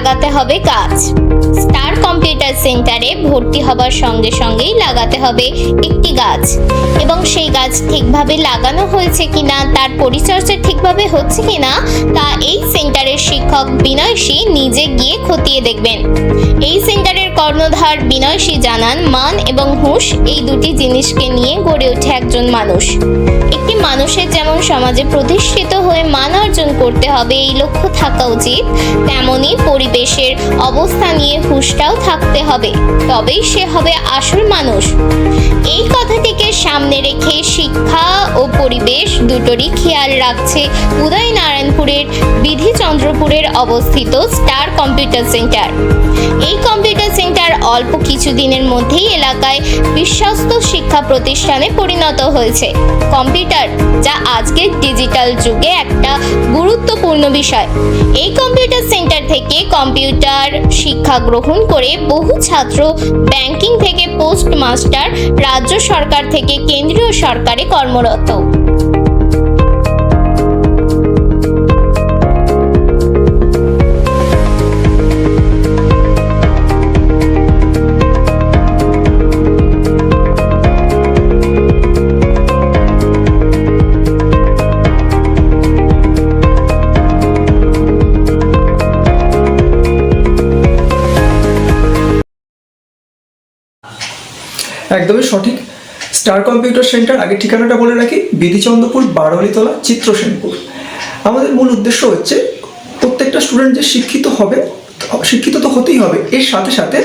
লাগাতে হবে গাছ স্টার কম্পিউটার সেন্টারে ভর্তি হবার সঙ্গে সঙ্গেই লাগাতে হবে একটি গাছ। এবং সেই গাছ ঠিকভাবে লাগানো হয়েছে কিনা, তার পরিচর্যা ঠিকভাবে হচ্ছে কিনা, তা এই সেন্টারের শিক্ষক বিনয়সী নিজে গিয়ে খতিয়ে দেখবেন। এই সেন্টারের কর্ণধার বিনয়সী জানান, মান এবং হুঁশ এই দুটি জিনিসকে নিয়ে গড়ে ওঠে একজন মানুষ। মানুষের যেমন সমাজে প্রতিষ্ঠিত হয়ে মান অর্জন করতে হবে, এই লক্ষ্য থাকা উচিত। তেমনি পরিবেশের অবস্থা নিয়ে হুঁশটাও থাকতে হবে, তবেই সে হবে আসল মানুষ। এই কথাটিকে সামনে রেখে শিক্ষা ও পরিবেশ দুটোরই খেয়াল রাখছে উদয়নারায়ণপুরের বিধিচন্দ্রপুরের অবস্থিত স্টার কম্পিউটার সেন্টার। এই কম্পিউটার সেন্টার অল্প কিছুদিনের মধ্যেই এলাকায় বিশ্বস্ত শিক্ষা প্রতিষ্ঠানে পরিণত হয়েছে। কম্পিউটার, যা আজকের ডিজিটাল যুগে একটা গুরুত্বপূর্ণ বিষয়। এই কম্পিউটার সেন্টার থেকে কম্পিউটার শিক্ষা গ্রহণ করে বহু ছাত্র ব্যাংকিং থেকে পোস্ট মাস্টার রাজ্য সরকার থেকে কেন্দ্রীয় সরকারে কর্মরত। স্টার কম্পিউটার সেন্টার আগে ঠিকানাটা বলে রাখি, বিধিচন্দ্রপুর বারোয়ারিতলা চিত্রসেনপুর। আমাদের মূল উদ্দেশ্য হচ্ছে, প্রত্যেকটা স্টুডেন্ট যে শিক্ষিত হবে, শিক্ষিত তো হতেই হবে, এর সাথে সাথে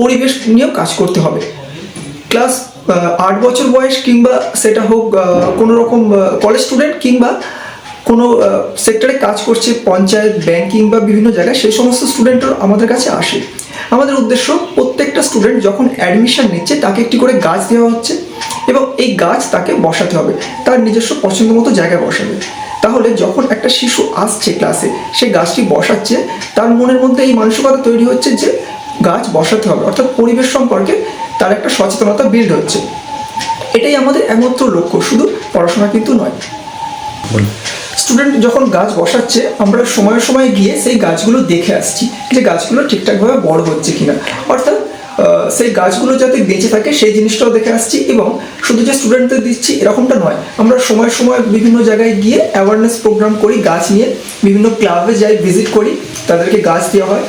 পরিবেশ নিয়েও কাজ করতে হবে। ক্লাস আট বছর বয়স কিংবা সেটা হোক কোনো রকম কলেজ স্টুডেন্ট কিংবা কোনো সেক্টরে কাজ করছে, পঞ্চায়েত ব্যাংকিং বা বিভিন্ন জায়গায়, সেই সমস্ত স্টুডেন্টও আমাদের কাছে আসে। আমাদের উদ্দেশ্য, প্রত্যেকটা স্টুডেন্ট যখন অ্যাডমিশন নিচ্ছে, তাকে একটি করে গাছ দেওয়া হচ্ছে। এবং এই গাছ তাকে বসাতে হবে। তার নিজস্ব পছন্দ মতো জায়গায় বসাবে। তাহলে যখন একটা শিশু আসছে ক্লাসে সে গাছটি বসাচ্ছে, তার মনের মধ্যে এই মানসিকতা তৈরি হচ্ছে যে গাছ বসাতে হবে। অর্থাৎ পরিবেশ সম্পর্কে তার একটা সচেতনতা বিল্ড হচ্ছে। এটাই আমাদের একমাত্র লক্ষ্য, শুধু পড়াশোনা কিন্তু নয়। স্টুডেন্ট যখন গাছ বসাচ্ছে, আমরা সময়ে সময়ে গিয়ে সেই গাছগুলো দেখে আসছি যে গাছগুলো ঠিকঠাকভাবে বড় হচ্ছে কিনা। অর্থাৎ সেই গাছগুলো যাতে বেঁচে থাকে, সেই জিনিসটাও দেখে আসছি এবং শুধু যে স্টুডেন্টদের দিচ্ছি, এরকমটা নয়। আমরা সময় সময় বিভিন্ন জায়গায় গিয়ে অ্যাওয়ারনেস প্রোগ্রাম করি, গাছ নিয়ে বিভিন্ন ক্লাবে যাই ভিজিট করি, তাদেরকে গাছ দেওয়া হয়।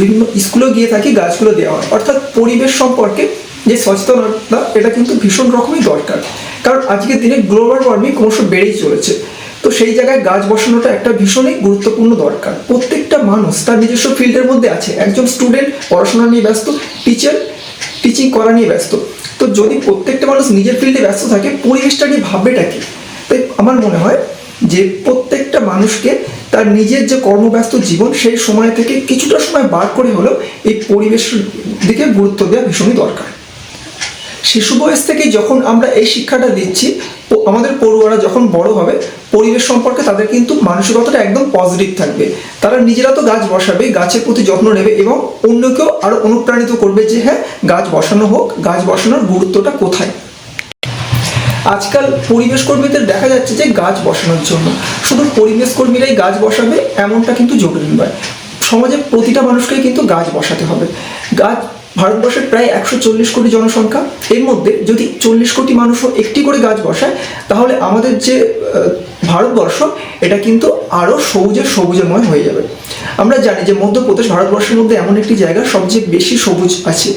বিভিন্ন স্কুলেও গিয়ে থাকি, গাছগুলো দেওয়া হয়। অর্থাৎ পরিবেশ সম্পর্কে যে সচেতনতা, এটা কিন্তু ভীষণ রকমই দরকার। কারণ আজকের দিনে গ্লোবাল ওয়ার্মিং ক্রমশ বেড়েই চলেছে। তো সেই জায়গায় গাছ বসানোটা একটা ভীষণই গুরুত্বপূর্ণ দরকার। প্রত্যেকটা মানুষ তার নিজস্ব ফিল্ডের মধ্যে আছে। একজন স্টুডেন্ট পড়াশোনা নিয়ে ব্যস্ত টিচার টিচিং করা নিয়ে ব্যস্ত। তো যদি প্রত্যেকটা মানুষ নিজের ফিল্ডে ব্যস্ত থাকে, পরিবেশটা নিয়ে ভাববেটা কি? তাই আমার মনে হয় যে প্রত্যেকটা মানুষকে তার নিজের যে কর্মব্যস্ত জীবন, সেই সময় থেকে কিছুটা সময় বার করে হলেও এই পরিবেশের দিকে গুরুত্ব দেওয়া ভীষণই দরকার। শিশু বয়স থেকে যখন আমরা এই শিক্ষাটা দিচ্ছি আমাদের পড়ুয়ারা যখন বড় হবে, পরিবেশ সম্পর্কে তাদের কিন্তু মানসিকতাটা একদম পজিটিভ থাকবে। তারা নিজেরা তো গাছ বসাবে, গাছের প্রতি যত্ন নেবে এবং অন্যকেও আরও অনুপ্রাণিত করবে যে হ্যাঁ গাছ বসানো হোক, গাছ বসানোর গুরুত্বটা কোথায়? আজকাল পরিবেশ কর্মীদের দেখা যাচ্ছে যে, গাছ বসানোর জন্য। শুধু পরিবেশ কর্মীরাই গাছ বসাবে, এমনটা কিন্তু জরুরি নয়। সমাজে প্রতিটা মানুষকেই কিন্তু গাছ বসাতে হবে। গাছ ভারতবর্ষের প্রায় একশো চল্লিশ কোটি জনসংখ্যা। এর মধ্যে যদি চল্লিশ কোটি মানুষও একটি করে গাছ বসায়, তাহলে আমাদের যে ভারতবর্ষ, এটা কিন্তু আরও সবুজে সবুজময় হয়ে যাবে। আমরা জানি যে মধ্যপ্রদেশ ভারতবর্ষের মধ্যে এমন একটি জায়গা সবচেয়ে বেশি সবুজ আছে।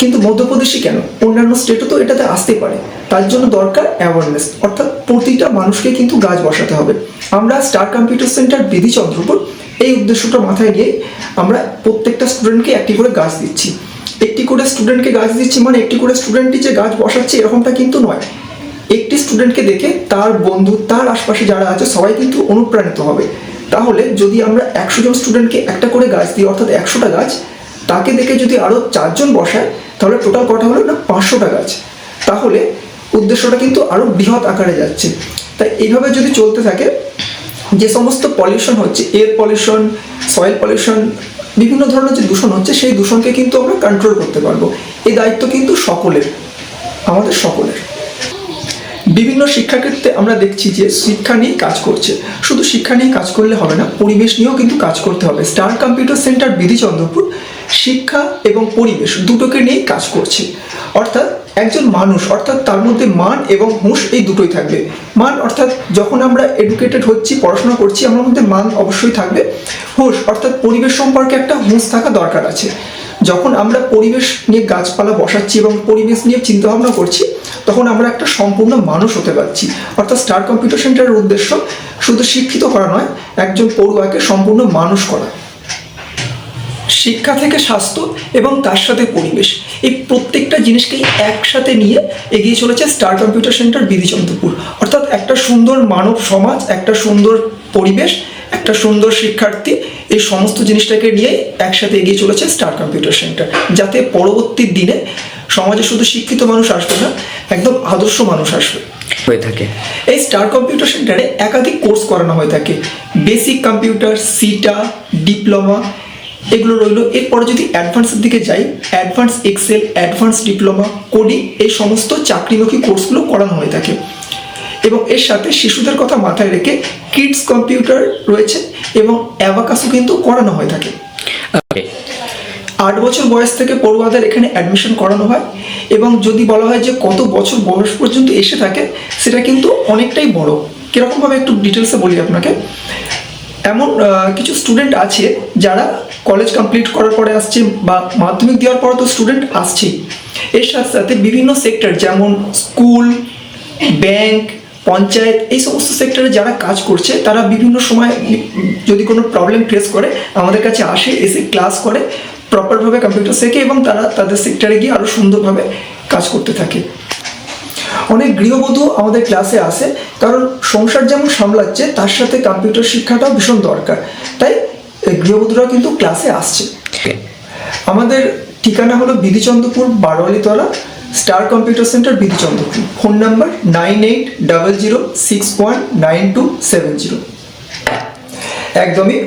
কিন্তু মধ্যপ্রদেশই কেন? অন্যান্য স্টেটও তো এটাতে আসতে পারে। তার জন্য দরকার অ্যাওয়ারনেস অর্থাৎ প্রতিটা মানুষকে কিন্তু গাছ বসাতে হবে। আমরা স্টার কম্পিউটার সেন্টার বিধি চন্দ্রপুর এই উদ্দেশ্যটা মাথায় নিয়ে আমরা প্রত্যেকটা স্টুডেন্টকে একটি করে গাছ দিচ্ছি। একটি করে স্টুডেন্টকে গাছ দিচ্ছি মানে একটি করে স্টুডেন্টই যে গাছ বসাচ্ছে, এরকমটা কিন্তু নয়। একটি স্টুডেন্টকে দেখে তার বন্ধু, তার আশপাশে যারা আছে, সবাই কিন্তু অনুপ্রাণিত হবে। তাহলে যদি আমরা একশো জন স্টুডেন্টকে একটা করে গাছ দিই, অর্থাৎ একশোটা গাছ, তাকে দেখে যদি আরও চারজন বসায়, তাহলে টোটাল কটা হলো না? পাঁচশোটা গাছ। তাহলে উদ্দেশ্যটা কিন্তু আরও বৃহৎ আকারে যাচ্ছে। তাই এইভাবে যদি চলতে থাকে, যে সমস্ত পলিউশন হচ্ছে এয়ার পলিউশন সয়েল পলিউশন বিভিন্ন ধরনের যে দূষণ হচ্ছে, সেই দূষণকে কিন্তু আমরা কন্ট্রোল করতে পারব। এই দায়িত্ব কিন্তু সকলের, আমাদের সকলের। বিভিন্ন শিক্ষাক্ষেত্রে আমরা দেখছি যে শিক্ষা নিয়ে কাজ করছে। শুধু শিক্ষা নিয়ে কাজ করলে হবে না, পরিবেশ নিয়েও কিন্তু কাজ করতে হবে। স্টার কম্পিউটার সেন্টার বিধিচন্দ্রপুর শিক্ষা এবং পরিবেশ দুটোকে নিয়েই কাজ করছে। অর্থাৎ একজন মানুষ, অর্থাৎ তার মধ্যে মান এবং হুঁশ এই দুটোই থাকবে। মান অর্থাৎ যখন আমরা এডুকেটেড হচ্ছি, পড়াশোনা করছি, আমার মধ্যে মান অবশ্যই থাকবে। হুঁশ অর্থাৎ পরিবেশ সম্পর্কে একটা হুঁশ থাকা দরকার আছে। যখন আমরা পরিবেশ নিয়ে গাছপালা বসাচ্ছি এবং পরিবেশ নিয়ে চিন্তাভাবনা করছি, তখন আমরা একটা সম্পূর্ণ মানুষ হতে পারছি। অর্থাৎ স্টার কম্পিউটার সেন্টারের উদ্দেশ্য শুধু শিক্ষিত করা নয়, একজন পড়ুয়াকে সম্পূর্ণ মানুষ করা। শিক্ষা থেকে স্বাস্থ্য এবং তার সাথে পরিবেশ। এই প্রত্যেকটা জিনিসকেই একসাথে নিয়ে এগিয়ে চলেছে স্টার কম্পিউটার সেন্টার বিধিচন্দ্রপুর। অর্থাৎ একটা সুন্দর মানব সমাজ একটা সুন্দর পরিবেশ একটা সুন্দর শিক্ষার্থী এই সমস্ত জিনিসটাকে নিয়ে একসাথে এগিয়ে চলেছে স্টার কম্পিউটার সেন্টার। যাতে পরবর্তী দিনে সমাজে শুধু শিক্ষিত মানুষ আসবে না একদম আদর্শ মানুষ আসবে। হয়ে থাকে। এই স্টার কম্পিউটার সেন্টারে একাধিক কোর্স করানো হয়ে থাকে। বেসিক কম্পিউটার সিটা ডিপ্লোমা এগুলো রইল। এরপরে যদি অ্যাডভান্সের দিকে যাই advance excel advance diploma coding এই সমস্ত চাকরিমুখী কোর্সগুলো করানো হয়ে থাকে। এবং এর সাথে শিশুদের কথা মাথায় রেখে কিডস কম্পিউটার রয়েছে এবং অ্যাবাকাসও কিন্তু করানো হয়ে থাকে। আট বছর বয়স থেকে পড়ুয়াদের এখানে অ্যাডমিশন করানো হয় এবং যদি বলা হয় যে কত বছর বয়স পর্যন্ত এসে থাকে সেটা কিন্তু অনেকটাই বড়। কীরকমভাবে একটু ডিটেলসে বলি আপনাকে। এমন কিছু স্টুডেন্ট আছে যারা কলেজ কমপ্লিট করার পরে আসছে বা মাধ্যমিক দেওয়ার পর তো স্টুডেন্ট আসছেই। এর সাথে সাথে বিভিন্ন সেক্টর যেমন স্কুল ব্যাংক পঞ্চায়েত, এই সমস্ত সেক্টরে যারা কাজ করছে, তারা বিভিন্ন সময় যদি কোনো প্রবলেম ফেস করে, আমাদের কাছে আসে, এসে ক্লাস করে প্রপারভাবে কম্পিউটার শেখে এবং তারা তাদের সেক্টরে গিয়ে আরও সুন্দরভাবে কাজ করতে থাকে। অনেক গৃহবধূ আমাদের ক্লাসে আসে কারণ সংসার যেমন সামলাচ্ছে তার সাথে কম্পিউটার শিক্ষাটাও ভীষণ দরকার। তাই এই গৃহবধূরাও কিন্তু ক্লাসে আসছে। আমাদের ঠিকানা হলো Bidhichandrapur Baroyalitala star computer centre Bidhichandrapur. Phone number nine eight double zero six one nine two seven zero. একদমই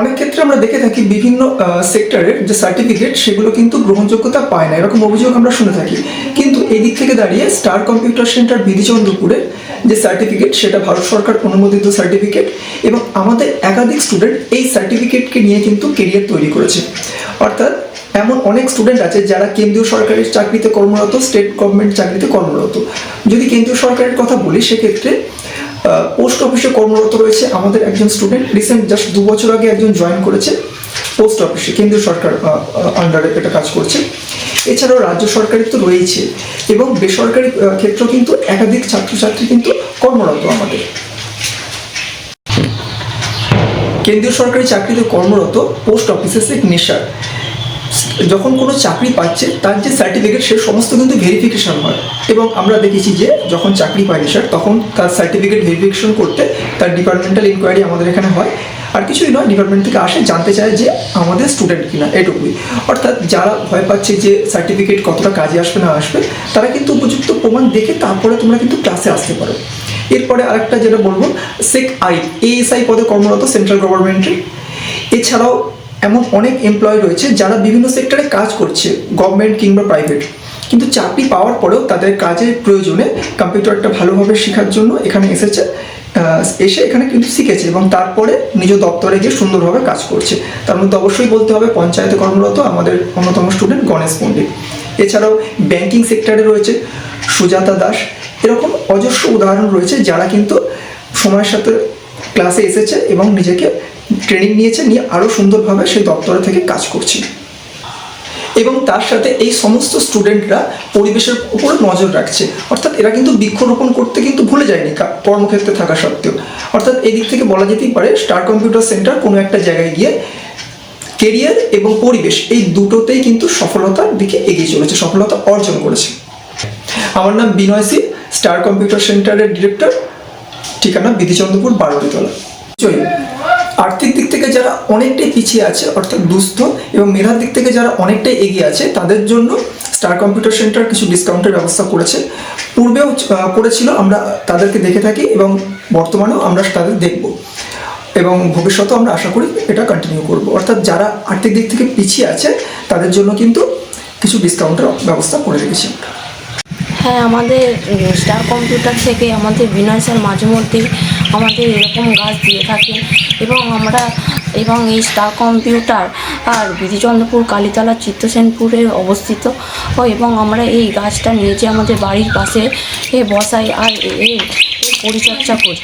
অনেক ক্ষেত্রে আমরা দেখে থাকি বিভিন্ন সেক্টরের যে সার্টিফিকেট সেগুলো কিন্তু গ্রহণযোগ্যতা পায় না। এরকম অভিযোগ আমরা শুনে থাকি। কিন্তু এই দিক থেকে দাঁড়িয়ে স্টার কম্পিউটার সেন্টার বিধিচন্দ্রপুরের যে সার্টিফিকেট সেটা ভারত সরকার অনুমোদিত সার্টিফিকেট এবং আমাদের একাধিক স্টুডেন্ট এই সার্টিফিকেটকে নিয়ে কিন্তু কেরিয়ার তৈরি করেছে। অর্থাৎ এমন অনেক স্টুডেন্ট আছে যারা কেন্দ্রীয় সরকারের চাকরিতে কর্মরত স্টেট গভর্নমেন্ট চাকরিতে কর্মরত। যদি কেন্দ্রীয় সরকারের কথা বলি, সেক্ষেত্রে পোস্ট অফিসে কর্মরত রয়েছে আমাদের একজন স্টুডেন্ট রিসেন্ট জাস্ট দু বছর আগে একজন জয়েন করেছে পোস্ট অফিসে কেন্দ্রীয় সরকার আন্ডারে এটা কাজ করছে। এছাড়াও রাজ্য সরকারি তো রয়েছে এবং বেসরকারি আহ, ক্ষেত্রেও কিন্তু একাধিক ছাত্রছাত্রী কিন্তু কর্মরত আমাদের। কেন্দ্রীয় সরকারি চাকরিতে কর্মরত পোস্ট অফিসে সিগনেচার যখন কোনো চাকরি পাচ্ছে তার যে সার্টিফিকেট সে সমস্ত কিন্তু ভেরিফিকেশন হয়। এবং আমরা দেখেছি যে যখন চাকরি পায়নি স্যার তখন তার সার্টিফিকেট ভেরিফিকেশন করতে তার ডিপার্টমেন্টাল ইনকোয়ারি আমাদের এখানে হয়। আর কিছুই নয় ডিপার্টমেন্ট থেকে আসে, জানতে চায় যে আমাদের স্টুডেন্ট কিনা, এটুকুই। অর্থাৎ যারা ভয় পাচ্ছে যে সার্টিফিকেট কতটা কাজে আসবে না আসবে, তারা কিন্তু উপযুক্ত প্রমাণ দেখে তারপরে তোমরা কিন্তু ক্লাসে আসতে পারো। এরপরে আরেকটা যেটা বলব সেক আই এএসআই পদে কর্মরত সেন্ট্রাল গভর্নমেন্টের এছাড়াও এমন অনেক এমপ্লয় রয়েছে যারা বিভিন্ন সেক্টরে কাজ করছে গভর্নমেন্ট কিংবা প্রাইভেট কিন্তু চাকরি পাওয়ার পরেও তাদের কাজের প্রয়োজনে কম্পিউটারটা ভালোভাবে শেখার জন্য এখানে এসেছে। এসে এখানে কিন্তু শিখেছে এবং তারপরে নিজ দপ্তরে গিয়ে সুন্দরভাবে কাজ করছে। তার মধ্যে অবশ্যই বলতে হবে, পঞ্চায়েতে কর্মরত আমাদের অন্যতম স্টুডেন্ট গণেশ পণ্ডিত। এছাড়াও ব্যাংকিং সেক্টরে রয়েছে সুজাতা দাস। এরকম অজস্র উদাহরণ রয়েছে যারা কিন্তু সময়ের সাথে ক্লাসে এসেছে এবং নিজেকে ট্রেনিং নিয়েছে, নিয়ে আরও সুন্দরভাবে সেই দপ্তরে থেকে কাজ করছে। এবং তার সাথে এই সমস্ত স্টুডেন্টরা পরিবেশের উপর নজর রাখছে। অর্থাৎ এরা কিন্তু বৃক্ষরোপণ করতে কিন্তু ভুলে যায়নি কর্মক্ষেত্রে থাকা সত্ত্বেও। অর্থাৎ এদিক থেকে বলা যেতেই পারে স্টার কম্পিউটার সেন্টার কোনো একটা জায়গায় গিয়ে কেরিয়ার এবং পরিবেশ এই দুটোতেই কিন্তু সফলতার দিকে এগিয়ে চলেছে, সফলতা অর্জন করেছে। আমার নাম বিনয় সি স্টার কম্পিউটার সেন্টারের ডিরেক্টর ঠিকানা বিধিচন্দ্রপুর, বারোটিতলা। আর্থিক দিক থেকে যারা অনেকটাই পিছিয়ে আছে, অর্থাৎ দুস্থ এবং মেধার দিক থেকে যারা অনেকটাই এগিয়ে আছে, তাদের জন্য স্টার কম্পিউটার সেন্টার কিছু ডিসকাউন্টের ব্যবস্থা করেছে। পূর্বেও করেছিল, আমরা তাদেরকে দেখে থাকি এবং বর্তমানেও আমরা তাদের দেখব। এবং ভবিষ্যতেও আমরা আশা করি এটা কন্টিনিউ করব। অর্থাৎ যারা আর্থিক দিক থেকে পিছিয়ে আছে, তাদের জন্য কিন্তু কিছু ডিসকাউন্টের ব্যবস্থা করে রেখেছি হ্যাঁ আমাদের স্টার কম্পিউটার থেকে আমাদের বিনয় স্যার মাঝে মধ্যে আমাদের এরকম গাছ দিয়ে থাকেন এবং আমরা এবং এই স্টার কম্পিউটার আর বিধিচন্দ্রপুর কালীতলা চিত্তসেনপুরে অবস্থিত। এবং আমরা এই গাছটা নিয়ে যে আমাদের বাড়ির পাশে। এ বসাই আর এ- এর এর পরিচর্যা করি।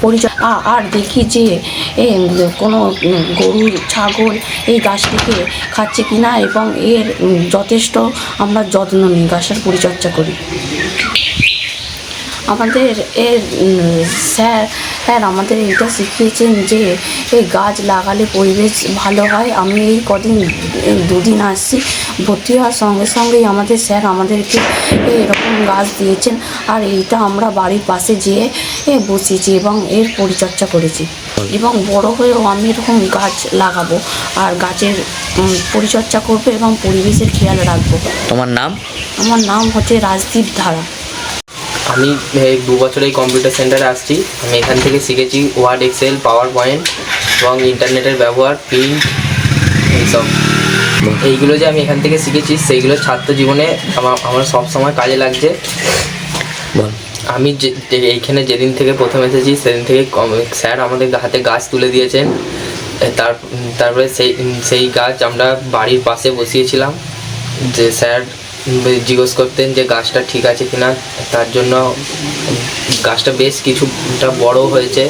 পরিচয় আ- আর দেখি যে, এ, কোনো গরু ছাগল এই গাছটিকে খাচ্ছে কিনা এবং এর যথেষ্ট আমরা যত্ন নিই, গাছের পরিচর্যা করি। আমাদের এর স্যার স্যার আমাদের এটা শিখিয়েছেন যে এই গাছ লাগালে পরিবেশ ভালো হয়। আমি এই কদিন দুদিন আসছি। ভর্তি হওয়ার সঙ্গে সঙ্গেই আমাদের স্যার আমাদেরকে এরকম গাছ দিয়েছেন। আর এইটা আমরা বাড়ির পাশে যেয়ে এ, বসিয়েছি এবং এর পরিচর্যা করেছি। এবং বড় হয়েও আমি এরকম গাছ লাগাবো আর গাছের পরিচর্যা করব এবং পরিবেশের খেয়াল রাখব। তোমার নাম? আমার নাম হচ্ছে রাজদীপ ধারা। আমি এই দু বছর এই কম্পিউটার সেন্টারে আসছি। আমি এখান থেকে শিখেছি ওয়ার্ড এক্সেল পাওয়ার পয়েন্ট এবং ইন্টারনেটের ব্যবহার প্রিন্ট এইসব। এইগুলো যে আমি এখান থেকে শিখেছি সেইগুলো ছাত্র জীবনে আমার আমার সব সময় কাজে লাগছে। আমি যে এইখানে যেদিন থেকে প্রথম এসেছি সেদিন থেকে স্যার আমাদের হাতে গাছ তুলে দিয়েছেন। তার তারপরে সেই সেই গাছ আমরা বাড়ির পাশে বসিয়েছিলাম। যে স্যার জিজ্ঞেস করতেন যে গাছটা ঠিক আছে কিনা। তার জন্য গাছটা বেশ কিছুটা বড় হয়েছে।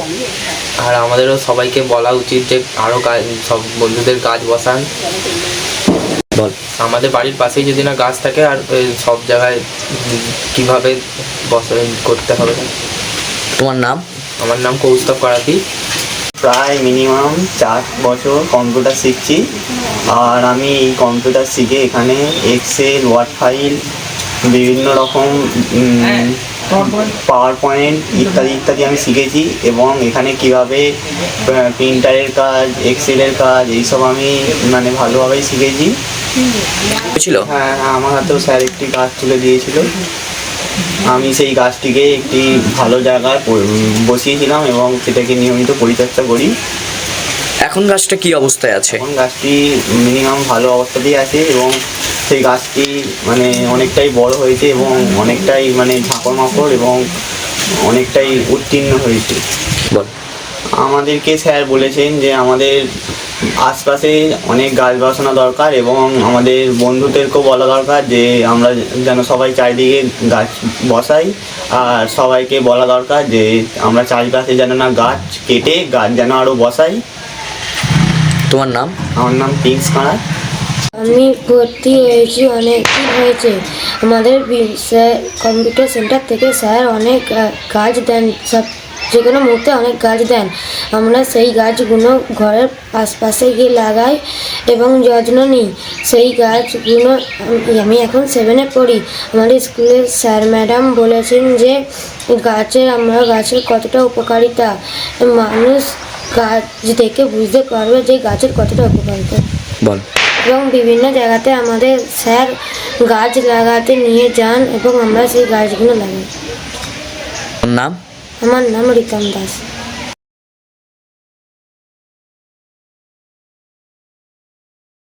আর আমাদেরও সবাইকে বলা উচিত যে আরও গাছ সব বন্ধুদের গাছ বসান। বল। আমাদের বাড়ির পাশেই যদি না গাছ থাকে আর সব জায়গায় কীভাবে বসা করতে হবে। তোমার নাম? আমার নাম কৌস্তব করাতি। প্রায় মিনিমাম চার বছর কম্পিউটার শিখছি। আর আমি এই কম্পিউটার শিখে এখানে এক্সেল ওয়ার্ড ফাইল বিভিন্ন রকম পাওয়ার পয়েন্ট ইত্যাদি ইত্যাদি আমি শিখেছি এবং এখানে কীভাবে প্রিন্টারের কাজ এক্সেলের কাজ এইসব আমি মানে ভালোভাবেই শিখেছি। ছিল? হ্যাঁ হ্যাঁ, আমার হাতেও স্যার একটি কাজ তুলে দিয়েছিল। আমি সেই গাছটিকে একটি ভালো জায়গায় বসিয়েছিলাম এবং সেটাকে নিয়মিত পরিচর্যা করি। এখন গাছটা কি অবস্থায় আছে? এখন গাছটি মিনিমাম ভালো অবস্থাতেই আছে এবং সেই গাছটি মানে অনেকটাই বড় হয়েছে এবং অনেকটাই মানে ঝাঁকড় মাকড় এবং অনেকটাই উত্তীর্ণ হয়েছে। আমাদেরকে স্যার বলেছেন যে আমাদের আশপাশে অনেক গাছ বসানো দরকার এবং আমাদের বন্ধুদেরকেও বলা দরকার যে আমরা যেন সবাই চারিদিকে গাছ বসাই। আর সবাইকে বলা দরকার যে আমরা চারিপাশে যেন না গাছ কেটে গাছ যেন আরও বসাই। তোমার নাম? আমার নাম পিঙ্কস কাঁড়া আমি ভর্তি হয়েছি অনেক দিন হয়েছে। আমাদের স্যার কম্পিউটার সেন্টার থেকে স্যার অনেক গাছ দেন। সব যে কোনো মুহূর্তে অনেক গাছ দেন। আমরা সেই গাছগুলো ঘরের আশপাশে গিয়ে লাগাই এবং যত্ন নিই। সেই গাছগুলো আমি- এখন সেভেনে পড়ি। আমাদের স্কুলের স্যার ম্যাডাম বলেছেন যে গাছের আমরা গাছের কতটা উপকারিতা। মানুষ গাছ দেখে বুঝতে পারবে যে গাছের কতটা উপকারিতা। বল। এবং বিভিন্ন জায়গাতে আমাদের স্যার গাছ লাগাতে নিয়ে যান এবং আমরা সেই গাছগুলো লাগাই। নাম? আমার নাম রীতম দাস